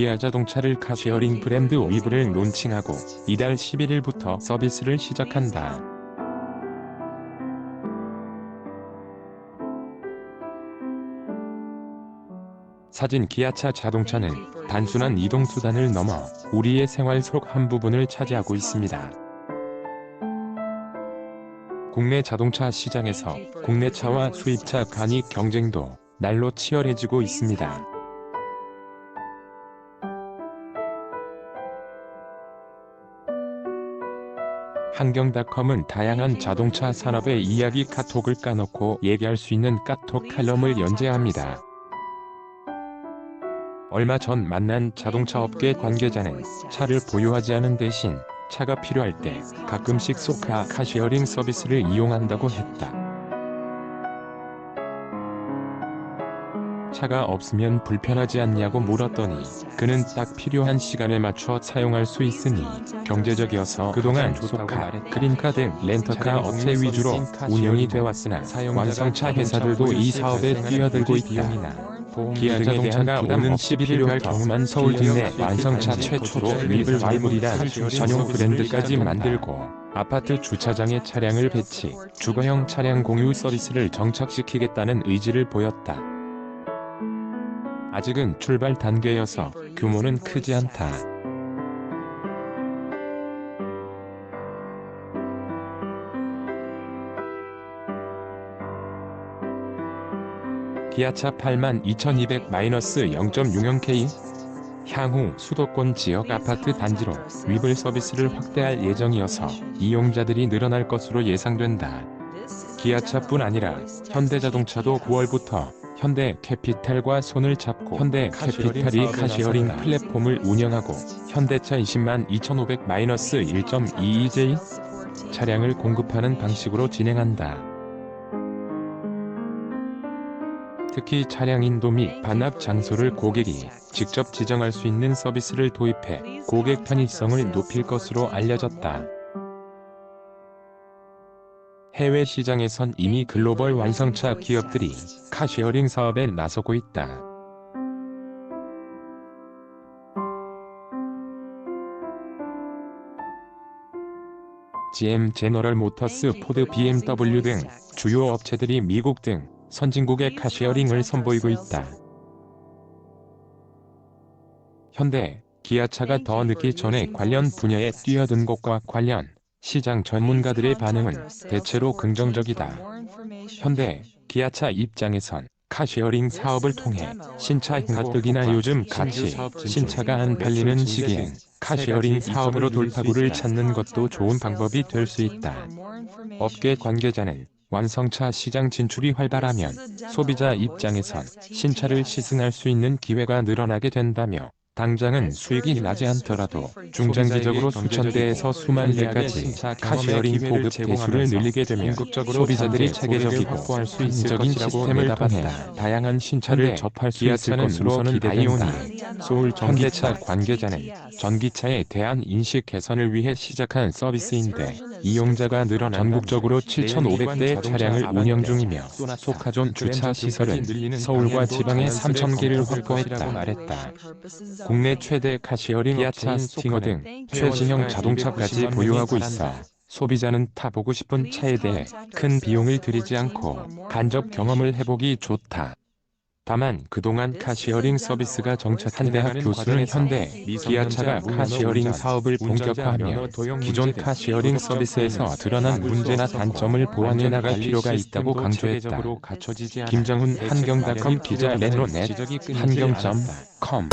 기아 자동차를 카쉐어링 브랜드 위브를 론칭하고 이달 11일부터 서비스를 시작한다. 사진 기아차 자동차는 단순한 이동 수단을 넘어 우리의 생활 속 한 부분을 차지하고 있습니다. 국내 자동차 시장에서 국내 차와 수입차 간이 경쟁도 날로 치열해지고 있습니다. 한경닷컴은 다양한 자동차 산업의 이야기 카톡을 까놓고 얘기할 수 있는 카톡 칼럼을 연재합니다. 얼마 전 만난 자동차 업계 관계자는 차를 보유하지 않은 대신 차가 필요할 때 가끔씩 소카 카쉐어링 서비스를 이용한다고 했다. 차가 없으면 불편하지 않냐고 물었더니 그는 딱 필요한 시간에 맞춰 사용할 수 있으니 경제적이어서 그동안 소카, 그린카 등 렌터카 업체 위주로 운영이 돼 왔으나 완성차 회사들도 이 사업에 뛰어들고 있다. 기아 자동차가 오는 11일 할 경우만 서울境내 완성차 최초로 리블 와이블이란 전용 브랜드까지 만들고 아파트 주차장에 차량을 배치, 주거형 차량 공유 서비스를 정착시키겠다는 의지를 보였다. 아직은 출발 단계여서 규모는 크지 않다. 기아차 82,200-0.60K 향후 수도권 지역 아파트 단지로 위블 서비스를 확대할 예정이어서 이용자들이 늘어날 것으로 예상된다. 기아차뿐 아니라 현대자동차도 9월부터 현대 캐피탈과 손을 잡고 현대 캐피탈이 카시어링 플랫폼을 운영하고 현대차 20만 2500-1.22J 차량을 공급하는 방식으로 진행한다. 특히 차량 인도 및 반납 장소를 고객이 직접 지정할 수 있는 서비스를 도입해 고객 편의성을 높일 것으로 알려졌다. 해외 시장에선 이미 글로벌 완성차 기업들이 카쉐어링 사업에 나서고 있다. GM, 제너럴 모터스, 포드, BMW 등 주요 업체들이 미국 등 선진국의 카쉐어링을 선보이고 있다. 현대, 기아차가 더 늦기 전에 관련 분야에 뛰어든 것과 관련 시장 전문가들의 반응은 대체로 긍정적이다. 현대, 기아차 입장에선 카쉐어링 사업을 통해 신차 가뜩이나 요즘 같이 신차가 안 팔리는 시기엔 카쉐어링 사업으로 돌파구를 찾는 것도 좋은 방법이 될 수 있다. 업계 관계자는 완성차 시장 진출이 활발하면 소비자 입장에선 신차를 시승할 수 있는 기회가 늘어나게 된다며 당장은 수익이 나지 않더라도 중장기적으로 수천 대에서 수만 대까지 카쉐어링 보급 대수를 늘리게 되면 소비자들이 체계적이고 확보할 수 있는 적인 시스템을 통해 다양한 신차를 접할 수 있을 것으로 기대된다. 서울 전기차 관계자는 전기차에 대한 인식 개선을 위해 시작한 서비스인데 이용자가 늘어나 전국적으로 7,500대 차량을 운영 중이며 소카존 주차 시설은 서울과 지방에 3,000개를 확보했다 말했다. 국내 최대 카시어링 기아차 스팅어 등 최신형 자동차까지 보유하고 있어 소비자는 타보고 싶은 차에 대해 큰 비용을 들이지 않고 간접 경험을 해보기 좋다. 다만 그동안 카시어링 서비스가 정착한 대학 교수는 현대 기아차가 카시어링 사업을 본격화하며 기존 카시어링 서비스에서 드러난 문제나 단점을 보완해 나갈 필요가 있다고 강조했다. 김정훈 한경닷컴 기자 레트로넷 한경.com